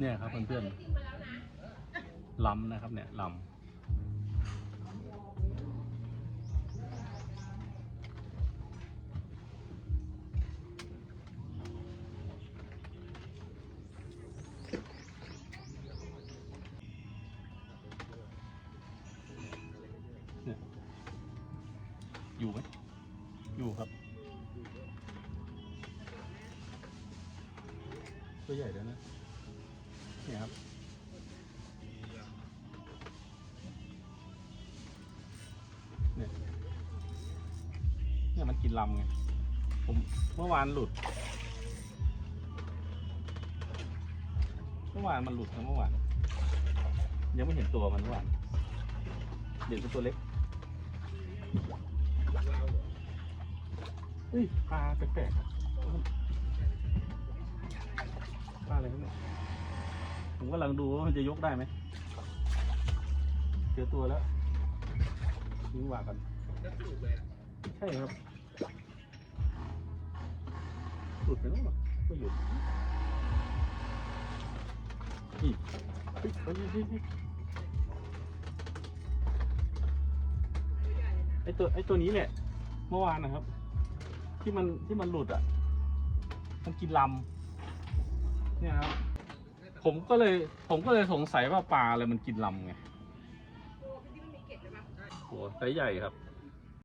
เนี่ยครับเพื่อนๆลำนะครับเนี่ยลำอยู่ไหมอยู่ครับ ตัวใหญ่แล้วนะ นี่ครับเนี่ยเนี่ยมันกินลำไง ผมเมื่อวานหลุด เมื่อวานมันหลุดนะเมื่อวาน ยังไม่เห็นตัวมันเมื่อวาน เดี๋ยวเป็นตัวเล็กเฮ้ยปลาแปลกๆปลาอะไรครับเนี่ย ผมกำลังดูว่ามันจะยกได้ไหมเจอตัวแล้วทิ้งว่ากันใช่ครับหลุดไปแล้วหรอไม่หลุดนี่เฮ้ยเฮ้ยเฮ้ยไอตัวไอตัวนี้แหละเมื่อวานนะครับ ที่มันที่มันหลุดอะ มันกินลำเนี่ยครับ ผมก็เลยผมก็เลยสงสัยว่าปลาอะไรมันกินลำไงโอ้ไซส์ใหญ่ครับ